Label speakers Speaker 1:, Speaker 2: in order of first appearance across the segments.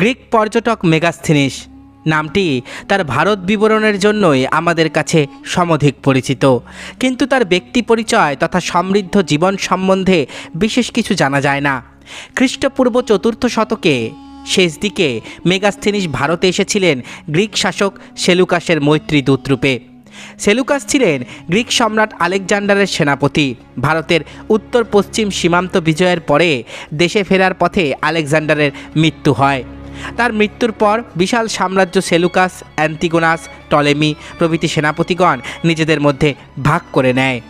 Speaker 1: Greek পর্যটক মেগাস্থিনিস। নামটি তার ভারত বিবরণের জন্যই আমাদের কাছে সমধিক পরিচিত। কিন্তু তার ব্যক্তি পরিচয় তথা সমৃদ্ধ জীবন সম্বন্ধে বিশেষ কিছু জানা যায় না। খ্রিস্টপূর্ব চতুর্থ শতকে শেষ দিকে মেগাস্থিনিস ভারতে এসেছিলেন গ্রিক শাসক সেলুকাসের মৈত্রী দূতরূপে সেলুকাস ছিলেন গ্রিক সম্রাট আলেকজান্ডারের সেনাপতি। ভারতের উত্তর পশ্চিম সীমান্ত বিজয়ের পরে দেশে ফেরার পথে আলেকজান্ডারের মৃত্যু হয়। তার মৃত্যুর পর বিশাল সাম্রাজ্য সেলুকাস, অ্যান্টিগোনাস, টলেমি প্রভৃতি সেনাপতিগণ নিজেদের মধ্যে ভাগ করে নেয়।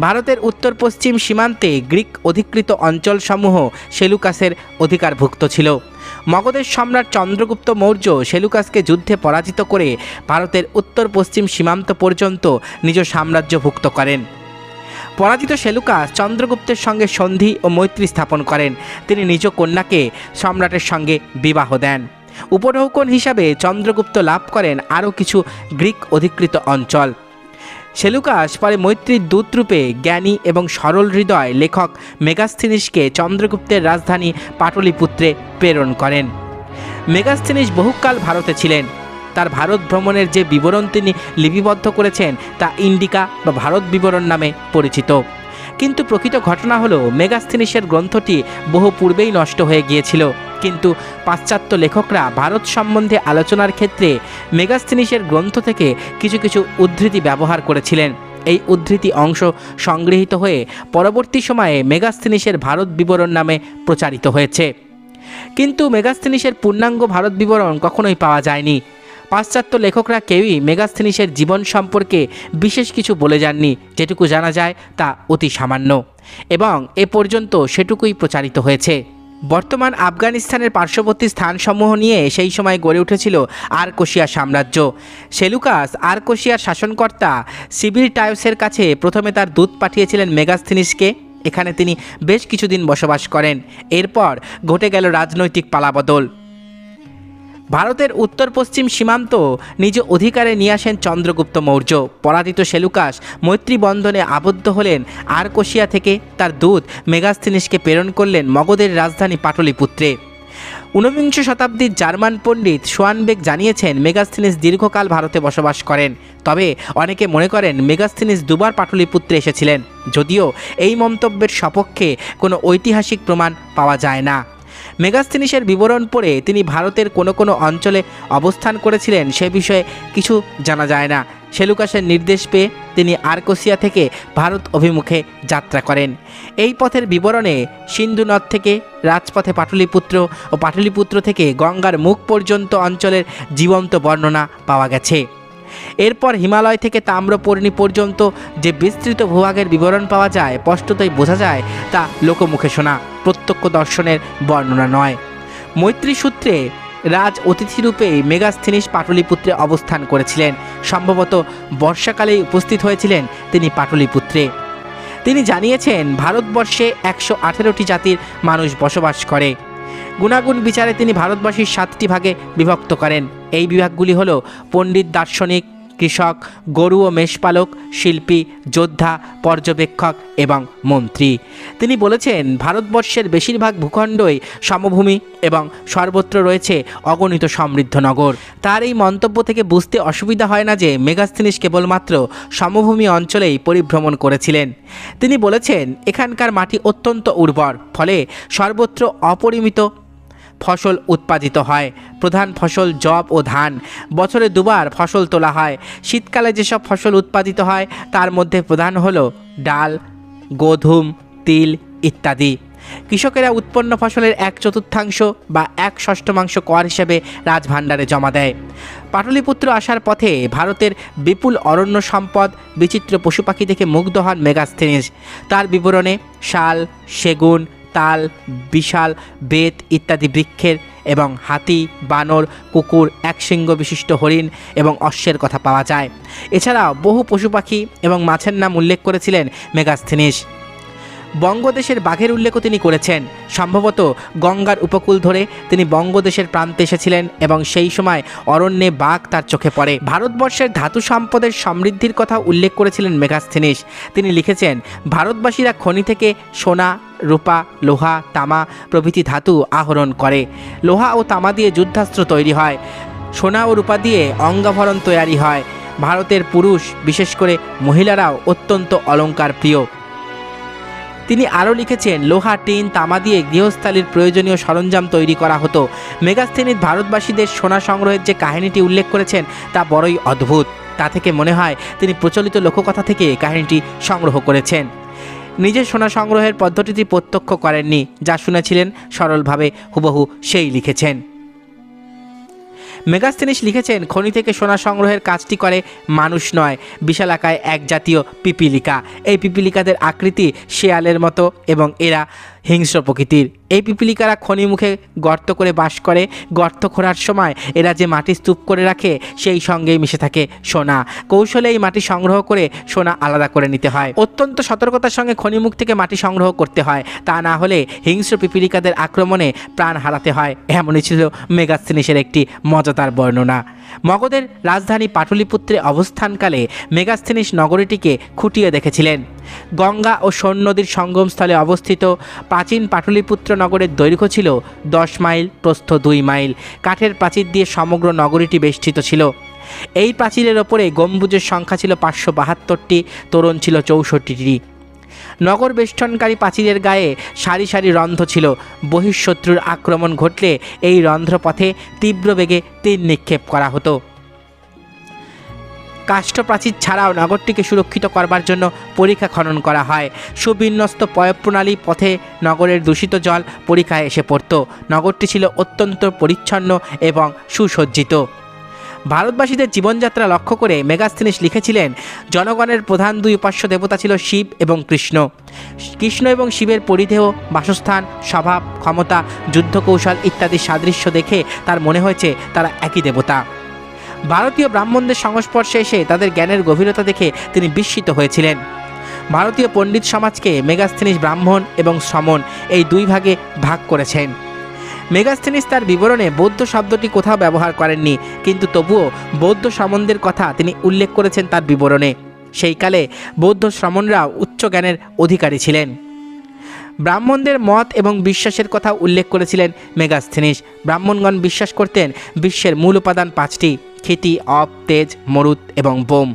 Speaker 1: ভারতের উত্তর পশ্চিম সীমান্তে গ্রিক অধিকৃত অঞ্চলসমূহ সেলুকাসের অধিকারভুক্ত ছিল। মগধের সম্রাট চন্দ্রগুপ্ত মৌর্য সেলুকাসকে যুদ্ধে পরাজিত করে ভারতের উত্তর পশ্চিম সীমান্ত পর্যন্ত নিজ সাম্রাজ্যভুক্ত করেন। পরাজিত সেলুকাস চন্দ্রগুপ্তের সঙ্গে সন্ধি ও মৈত্রী স্থাপন করেন। তিনি নিজ কন্যাকে সম্রাটের সঙ্গে বিবাহ দেন। উপঢৌকন হিসাবে চন্দ্রগুপ্ত লাভ করেন আরও কিছু গ্রিক অধিকৃত অঞ্চল। সেলুকাস পরে মৈত্রীর দূতরূপে জ্ঞানী এবং সরল হৃদয় লেখক মেগাস্থিনিসকে চন্দ্রগুপ্তের রাজধানী পাটলিপুত্রে প্রেরণ করেন। মেগাস্থিনিস বহুকাল ভারতে ছিলেন। তার ভারত ভ্রমণের যে বিবরণ তিনি লিপিবদ্ধ করেছেন তা ইন্ডিকা বা ভারত বিবরণ নামে পরিচিত। কিন্তু প্রকৃত ঘটনা হলো, মেগাস্থিনিসের গ্রন্থটি বহু পূর্বেই নষ্ট হয়ে গিয়েছিল। কিন্তু পাশ্চাত্য লেখকরা ভারত সম্বন্ধে আলোচনার ক্ষেত্রে মেগাস্থিনিসের গ্রন্থ থেকে কিছু কিছু উদ্ধৃতি ব্যবহার করেছিলেন। এই উদ্ধৃতি অংশ সংগৃহীত হয়ে পরবর্তী সময়ে মেগাস্থিনিসের ভারত বিবরণ নামে প্রচারিত হয়েছে। কিন্তু মেগাস্থিনিসের পূর্ণাঙ্গ ভারত বিবরণ কখনোই পাওয়া যায়নি। পাশ্চাত্য লেখকরা কেউই মেগাস্থিনিসের জীবন সম্পর্কে বিশেষ কিছু বলে যাননি, যেটুকু জানা যায় তা অতি সামান্য। এবং এ পর্যন্ত সেটুকুই প্রচারিত হয়েছে। বর্তমান আফগানিস্তানের পার্শ্ববর্তী স্থানসমূহ নিয়ে সেই সময় গড়ে উঠেছিল আরকোশিয়া সাম্রাজ্য। সেলুকাস, আরকোশিয়ার শাসনকর্তা সিবির টায়সের কাছে প্রথমে তার দূত পাঠিয়েছিলেন মেগাস্থিনিসকে। এখানে তিনি বেশ কিছুদিন বসবাস করেন। এরপর ঘটে গেল রাজনৈতিক পালাবদল। ভারতের উত্তর পশ্চিম সীমান্ত নিজ অধিকারে নিয়ে আসেন চন্দ্রগুপ্ত মৌর্য। পরাজিত সেলুকাস মৈত্রী বন্ধনে আবদ্ধ হলেন আরকোশিয়া থেকে। তার দূত মেগাস্থিনিসকে প্রেরণ করলেন মগধের রাজধানী পাটলিপুত্রে। ঊনবিংশ শতাব্দীর জার্মান পণ্ডিত সোয়ানবেগ জানিয়েছেন, মেগাস্থিনিস দীর্ঘকাল ভারতে বসবাস করেন। তবে অনেকে মনে করেন মেগাস্থিনিস দুবার পাটলিপুত্রে এসেছিলেন। যদিও এই মন্তব্যের সপক্ষে কোনো ঐতিহাসিক প্রমাণ পাওয়া যায় না। মেগাস্থিনিসের বিবরণ পড়ে তিনি ভারতের কোনো কোনো অঞ্চলে অবস্থান করেছিলেন সে বিষয়ে কিছু জানা যায় না। সেলুকাসের নির্দেশ পেয়ে তিনি আর্কোসিয়া থেকে ভারত অভিমুখে যাত্রা করেন। এই পথের বিবরণে সিন্ধু নদ থেকে রাজপথে পাটলিপুত্র ও পাটলিপুত্র থেকে গঙ্গার মুখ পর্যন্ত অঞ্চলের জীবন্ত বর্ণনা পাওয়া গেছে। এরপর হিমালয় থেকে তাম্রপর্ণী পর্যন্ত যে বিস্তৃত ভূভাগের বিবরণ পাওয়া যায়, স্পষ্টতই বোঝা যায় তা লোকমুখে শোনা, প্রত্যক্ষ দর্শনের বর্ণনা নয়। মৈত্রী সূত্রে রাজ অতিথিরূপে মেগাস্থিনিস পাটলিপুত্রে অবস্থান করেছিলেন। সম্ভবত বর্ষাকালেই উপস্থিত হয়েছিলেন তিনি পাটলিপুত্রে। তিনি জানিয়েছেন, ভারতবর্ষে একশো আঠেরোটি জাতির মানুষ বসবাস করে। গুণাগুণ বিচারে তিনি ভারতবাসীর সাতটি ভাগে বিভক্ত করেন। এই বিভাগগুলি হল পণ্ডিত, দার্শনিক, কৃষক, গরু ও মেষপালক, শিল্পী, যোদ্ধা, পর্যবেক্ষক এবং মন্ত্রী। তিনি বলেছেন, ভারতবর্ষের বেশিরভাগ ভূখণ্ডই সমভূমি এবং সর্বত্র রয়েছে অগণিত সমৃদ্ধ নগর। তার এই মন্তব্য থেকে বুঝতে অসুবিধা হয় না যে মেগাস্থিনিস কেবলমাত্র সমভূমি অঞ্চলেই পরিভ্রমণ করেছিলেন। তিনি বলেছেন, এখানকার মাটি অত্যন্ত উর্বর, ফলে সর্বত্র অপরিমিত ফসল উৎপাদিত হয়। প্রধান ফসল জব ও ধান। বছরে দুবার ফসল তোলা হয়। শীতকালে যেসব ফসল উৎপাদিত হয়, তার মধ্যে প্রধান হলো ডাল, গোধুম, তিল ইত্যাদি। কৃষকেরা উৎপন্ন ফসলের এক চতুর্থাংশ বা এক ষষ্ঠমাংশ কর হিসেবে রাজভাণ্ডারে জমা দেয়। পাটলিপুত্র আসার পথে ভারতের বিপুল অরণ্য সম্পদ, বিচিত্র পশু পাখি দেখে মুগ্ধ হন মেগাস্থেনিস। তার বিবরণে শাল, সেগুন তাল, বিশাল, বেত ইত্যাদি বৃক্ষের এবং হাতি, বানর, কুকুর, একশৃঙ্গ বিশিষ্ট হরিণ এবং অশ্বের কথা পাওয়া যায়। এছাড়াও বহু পশু পাখি এবং মাছের নাম উল্লেখ করেছিলেন মেগাস্থিনিস। বঙ্গদেশের বাঘের উল্লেখও তিনি করেছেন। সম্ভবত গঙ্গার উপকূল ধরে তিনি বঙ্গদেশের প্রান্তে এসেছিলেন এবং সেই সময় অরণ্যে বাঘ তার চোখে পড়ে। ভারতবর্ষের ধাতু সম্পদের সমৃদ্ধির কথা উল্লেখ করেছিলেন মেগাস্থিনিস। তিনি লিখেছেন, ভারতবাসীরা খনি থেকে সোনা রূপা, লোহা, তামা প্রভৃতি ধাতু আহরণ করে। লোহা ও তামা দিয়ে যুদ্ধাস্ত্র তৈরি হয়। সোনা ও রূপা দিয়ে অঙ্গাভরণ তৈরি হয়। ভারতের পুরুষ, বিশেষ করে মহিলারাও অত্যন্ত অলঙ্কার প্রিয়। তিনি আরও লিখেছেন, লোহা, টিন, তামা দিয়ে গৃহস্থালির প্রয়োজনীয় সরঞ্জাম তৈরি করা হতো। মেগাস্থেনিত ভারতবাসীদের সোনা সংগ্রহের যে কাহিনীটি উল্লেখ করেছেন, তা বড়ই অদ্ভুত। তা থেকে মনে হয়, তিনি প্রচলিত লোককথা থেকে কাহিনীটি সংগ্রহ করেছেন। নিজের সোনা সংগ্রহের পদ্ধতিটি প্রত্যক্ষ করেননি, যা শুনেছিলেন সরলভাবে। হুবহু সেই লিখেছেন। মেগাস্তিনিস লিখেছেন, খনি থেকে সোনা সংগ্রহের কাজটি করে মানুষ নয়, বিশালাকায় এক জাতীয় পিপিলিকা। এই পিপিলিকাদের আকৃতি শেয়ালের মতো এবং এরা হিংস্র প্রকৃতির। এই পিপিলিকারা খনি মুখে গর্ত করে বাস করে। গর্ত খোঁড়ার সময় এরা যে মাটি স্তূপ করে রাখে, সেই সঙ্গেই মিশে থাকে সোনা। কৌশলে এই মাটি সংগ্রহ করে সোনা আলাদা করে নিতে হয়। অত্যন্ত সতর্কতার সঙ্গে খনিমুখ থেকে মাটি সংগ্রহ করতে হয়। তা না হলে হিংস্র পিপিলিকাদের আক্রমণে প্রাণ হারাতে হয়। এমনই ছিল মেগাস্তিনিসের একটি মজাদার বর্ণনা। মগধের রাজধানী পাটলিপুত্রে অবস্থানকালে মেগাস্থিনিস নগরীটিকে খুঁটিয়ে দেখেছিলেন। গঙ্গা ও সোন নদীর সঙ্গমস্থলে অবস্থিত প্রাচীন পাটলিপুত্র নগরের দৈর্ঘ্য ছিল দশ মাইল, প্রস্থ দুই মাইল। কাঠের প্রাচীর দিয়ে সমগ্র নগরীটি বেষ্টিত ছিল। এই প্রাচীরের ওপরে গম্বুজের সংখ্যা ছিল পাঁচশো বাহাত্তরটি, তোরণ ছিল চৌষট্টিটি। নগর বেষ্টনকারী প্রাচীরের গায়ে সারি সারি রন্ধ্র ছিল। বহিঃশত্রুর আক্রমণ ঘটলে এই রন্ধ্রপথে তীব্র বেগে তীর নিক্ষেপ করা হতো। কাষ্ঠপ্রাচীর ছাড়াও নগরটিকে সুরক্ষিত করবার জন্য পরীক্ষা খনন করা হয়। সুবিন্যস্ত পয়ঃপ্রণালী পথে নগরের দূষিত জল পরীক্ষায় এসে পড়ত। নগরটি ছিল অত্যন্ত পরিচ্ছন্ন এবং সুসজ্জিত। ভারতবাসীদের জীবনযাত্রা লক্ষ্য করে মেগাস্থিনিস লিখেছিলেন, জনগণের প্রধান দুই উপাস্য দেবতা ছিল শিব এবং কৃষ্ণ। কৃষ্ণ এবং শিবের পরিধেয় বাসস্থান, স্বভাব, ক্ষমতা, যুদ্ধকৌশল ইত্যাদি সাদৃশ্য দেখে তার মনে হয়েছে তারা একই দেবতা। ভারতীয় ব্রাহ্মণদের সংস্পর্শে এসে তাদের জ্ঞানের গভীরতা দেখে তিনি বিস্মিত হয়েছিলেন। ভারতীয় পণ্ডিত সমাজকে মেগাস্থিনিস ব্রাহ্মণ এবং সমন এই দুই ভাগে ভাগ করেছেন। মেগাস্থেনিস তার বিবরণে বৌদ্ধ শব্দটি কোথাও ব্যবহার করেননি, কিন্তু তবুও বৌদ্ধ সমনদের কথা তিনি উল্লেখ করেছেন তার বিবরণে। সেই কালে বৌদ্ধ শ্রমণরাও উচ্চ জ্ঞানের অধিকারী ছিলেন। ব্রাহ্মণদের মত এবং বিশ্বাসের কথা উল্লেখ করেছিলেন মেগাস্থেনিস। ব্রাহ্মণগণ বিশ্বাস করতেন বিশ্বের মূল উপাদান পাঁচটি খ্যাতি অপ, তেজ মরুত এবং বোম।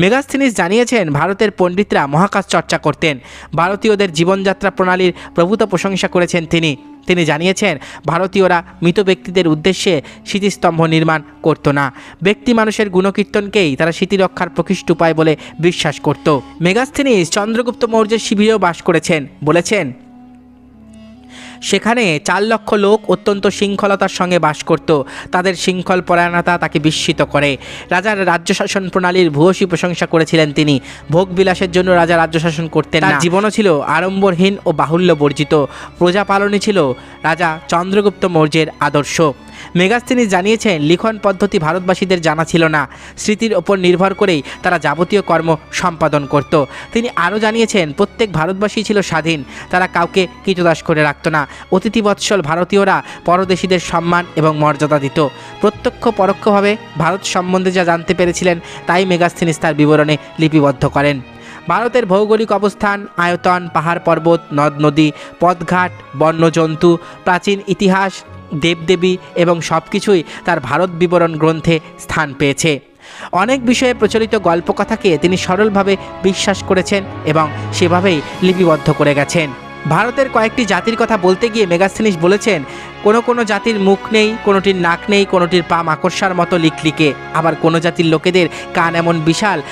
Speaker 1: মেগাস্থিনিস জানিয়েছেন, ভারতের পণ্ডিতরা মহাকাশ চর্চা করতেন। ভারতীয়দের জীবনযাত্রা প্রণালীর প্রভূত প্রশংসা করেছেন তিনি। তিনি জানিয়েছেন, ভারতীয়রা মৃত ব্যক্তিদের উদ্দেশ্যে স্মৃতিস্তম্ভ নির্মাণ করত না। ব্যক্তি মানুষের গুণকীর্তনকেই তারা স্মৃতিরক্ষার প্রকৃষ্ট উপায় বলে বিশ্বাস করত। মেগাস্থিনিস চন্দ্রগুপ্ত মৌর্যের শিবিরেও বাস করেছেন, বলেছেন সেখানে চার লক্ষ লোক অত্যন্ত শৃঙ্খলতার সঙ্গে বাস করত। তাদের শৃঙ্খল পরায়ণতা তাকে বিস্মিত করে। রাজার রাজ্য শাসন প্রণালীর ভূয়সী প্রশংসা করেছিলেন তিনি। ভোগ বিলাসের জন্য রাজা রাজ্য শাসন করতেন না। জীবনও ছিল আড়ম্বরহীন ও বাহুল্য বর্জিত প্রজা পালনই ছিল রাজা চন্দ্রগুপ্ত মৌর্যের আদর্শ। মেগাস্তিনি জানিয়েছেন লিখন পদ্ধতি ভারতবাসীদের জানা ছিল না। স্মৃতির ওপর নির্ভর করেই তারা যাবতীয় কর্ম সম্পাদন করত। তিনি আরও জানিয়েছেন প্রত্যেক ভারতবাসী ছিল স্বাধীন। তারা কাউকে কীতদাস করে রাখত না। অতিথিবৎসল ভারতীয়রা পরদেশীদের সম্মান এবং মর্যাদা দিত। প্রত্যক্ষ পরোক্ষভাবে ভারত সম্বন্ধে যা জানতে পেরেছিলেন, তাই মেগাস্থিনিস তার বিবরণে লিপিবদ্ধ করেন। ভারতের ভৌগোলিক অবস্থান, আয়তন, পাহাড় পর্বত, নদ, নদী, পথঘাট, বন্যজন্তু, প্রাচীন ইতিহাস, দেবদেবী এবং সব কিছুই তার ভারত বিবরণ গ্রন্থে স্থান পেয়েছে। অনেক বিষয়ে প্রচলিত গল্পকথাকে তিনি সরলভাবে বিশ্বাস করেছেন এবং সেভাবেই লিপিবদ্ধ করে গেছেন। ভারতের কয়েকটি জাতির কথা বলতে গিয়ে মেগাস্থিনিস বলেছেন, কোনো কোনো জাতির মুখ নেই, কোনোটির নাক নেই, কোনোটির পা মাকড়সার মতো লিকলিকে। আবার কোনো জাতির লোকেদের কান এমন বিশাল,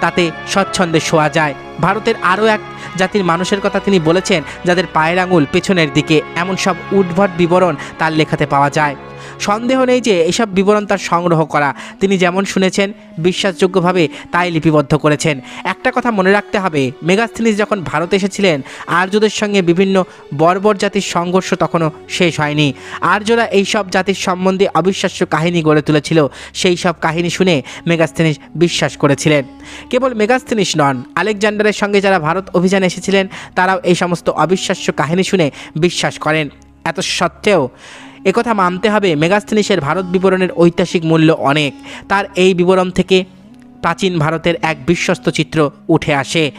Speaker 1: তাতে স্বচ্ছন্দে শোয়া যায়। ভারতের আরও এক জাতির মানুষের কথা তিনি বলেছেন, যাদের পায়ের আঙুল পেছনের দিকে, এমন সব উদ্ভট বিবরণ তার লেখাতে পাওয়া যায়। সন্দেহ নেই যে এসব বিবরণ তার সংগ্রহ করা। তিনি যেমন শুনেছেন, বিশ্বাসযোগ্যভাবে তাই লিপিবদ্ধ করেছেন। একটা কথা মনে রাখতে হবে, মেগাস্থিনিস যখন ভারতে এসেছিলেন, আর্যদের সঙ্গে বিভিন্ন বর্বর জাতির সংঘর্ষ তখনও শেষ হয়নি। আর্যরা এইসব জাতির সম্বন্ধে অবিশ্বাস্য কাহিনী গড়ে তুলেছিল। সেই সব কাহিনী শুনে মেগাস্থিনিস বিশ্বাস করেছিলেন। কেবল মেগাস্থিনিস নন, আলেকজান্ডারের সঙ্গে যারা ভারত অভিযানে এসেছিলেন, তারাও এই সমস্ত অবিশ্বাস্য কাহিনী শুনে বিশ্বাস করেন। এত সত্ত্বেও একথা মানতে হবে মেগাস্থিনিসের ভারত বিবরণের ঐতিহাসিক মূল্য অনেক। তার এই বিবরণ থেকে প্রাচীন ভারতের এক বিশ্বস্ত চিত্র উঠে আসে।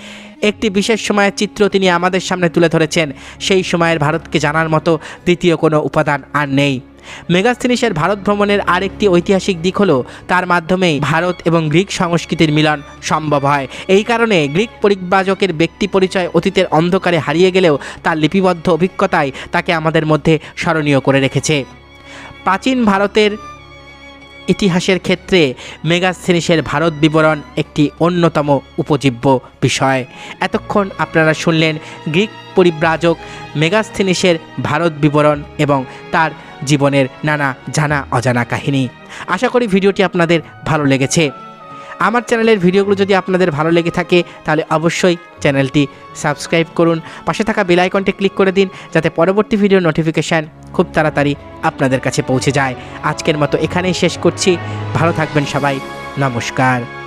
Speaker 1: একটি বিশেষ সময়ের চিত্র তিনি আমাদের সামনে তুলে ধরেছেন। সেই সময়ের ভারতকে জানার মতো দ্বিতীয় কোনো উপাদান আর নেই। মেগাস্থিনিসের ভারত ভ্রমণের আরেকটি ঐতিহাসিক দিক হলো, তার মাধ্যমেই ভারত এবং গ্রিক সংস্কৃতির মিলন সম্ভব হয়। এই কারণে গ্রিক পরিব্রাজকের ব্যক্তি পরিচয় অতীতের অন্ধকারে হারিয়ে গেলেও তার লিপিবদ্ধ অভিজ্ঞতায় তাকে আমাদের মধ্যে স্মরণীয় করে রেখেছে। প্রাচীন ভারতের ইতিহাসের ক্ষেত্রে মেগাস্থিনিসের ভারত বিবরণ একটি অন্যতম উপজীব্য বিষয়। এতক্ষণ আপনারা শুনলেন গ্রিক পরিব্রাজক মেগাস্থিনিসের ভারত বিবরণ এবং তার জীবনের নানা জানা অজানা কাহিনী। আশা করি ভিডিওটি আপনাদের ভালো লেগেছে। আমার চ্যানেলের ভিডিওগুলো যদি আপনাদের ভালো লেগে থাকে, তাহলে অবশ্যই চ্যানেলটি সাবস্ক্রাইব করুন। পাশে থাকা বেল আইকনটি ক্লিক করে দিন, যাতে পরবর্তী ভিডিওর নোটিফিকেশান খুব তাড়াতাড়ি আপনাদের কাছে পৌঁছে যায়। আজকের মতো এখানেই শেষ করছি। ভালো থাকবেন সবাই। নমস্কার।